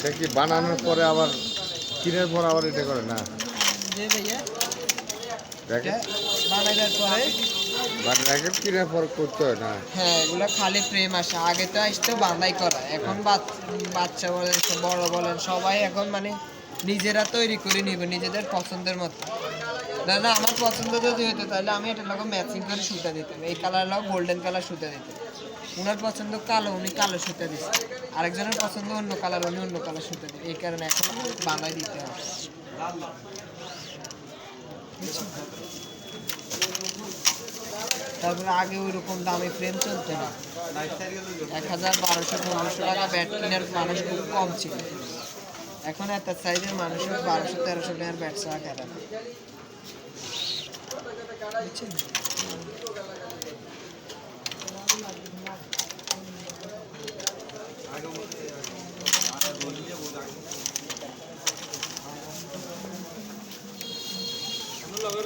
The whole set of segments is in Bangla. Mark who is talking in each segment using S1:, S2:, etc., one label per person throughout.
S1: এটা কি বানানোর পরে আবার কিনের পর আবার এটা করে? না। র্যাকেট কিনার পর করতে হয় না।
S2: হ্যাঁ এগুলো খালি ফ্রেম আসে। আগে তো আসতো বান্দাই করা। এখন বাচ- বাচ্চা বলেন বড় বলেন সবাই এখন মানে নিজেরা তৈরি করে নিবে নিজেদের পছন্দের মতো। না না আমার পছন্দ যদি হতো তাহলে আমি এটা লোক ম্যাচিং করে সুতা দিতাম। এই কালার লোক গোল্ডেন কালার সুতা দিতাম। উনার পছন্দ কালো, উনি কালো সুতা দিচ্ছে আরেকজনের পছন্দ অন্য কালার, উনি অন্য কালার সুতা দিবে এই কারণে এখন বানাই দিতে হবে। তারপরে আগে ওই রকম দামে ফ্রেম চলতো না। এক হাজার বারোশো, পনেরোশো টাকা ব্যাট কেনার মানুষ খুব কম ছিল। এখন এত সাইজের মানুষের বারোশো, তেরোশো টাকার ব্যাট ছাড়া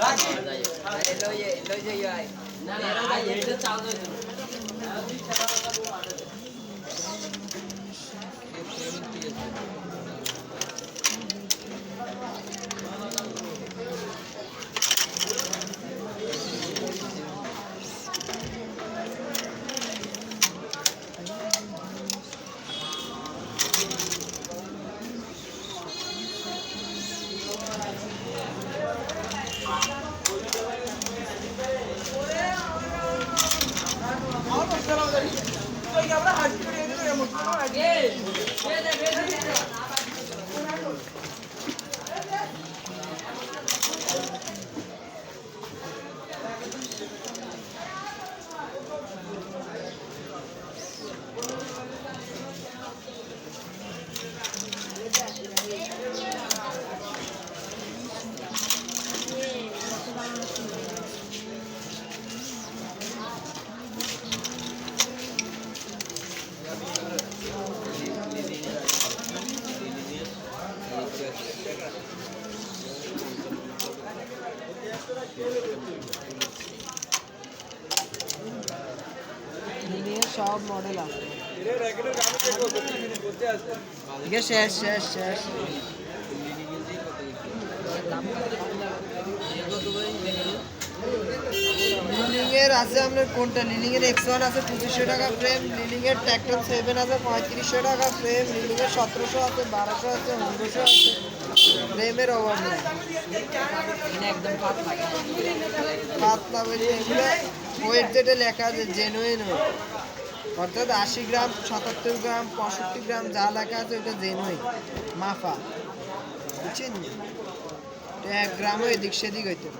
S2: ভাইয়া বিরিয়ানি আঙ্গুর খাওয়াবেন নি নিয়ে সব মডেল আছে। ঠিক আছে শেষ শেষ। এর আছে আপনার কোনটা? লিলিং এর এক্স ওয়ান আছে পঁচিশশো টাকা ফ্রেম লিলিং এর ট্র্যাক্টর সেভেন আছে পঁয়ত্রিশশো টাকা ফ্রেম লিলিং এর সতেরোশো আছে বারোশো আছে পনেরোশো আছে। ফ্রেমের অভাব নেই। একদম পাতলা। পাতলা এগুলো ওয়েট যেটা লেখা আছে জেনুইন অর্থাৎ আশি গ্রাম সাতাত্তর গ্রাম পঁয়ষট্টি গ্রাম যা লেখা আছে ওটা জেনুইন মাফা। বুঝছেন? এক গ্রামও এদিক সেদিক হইতো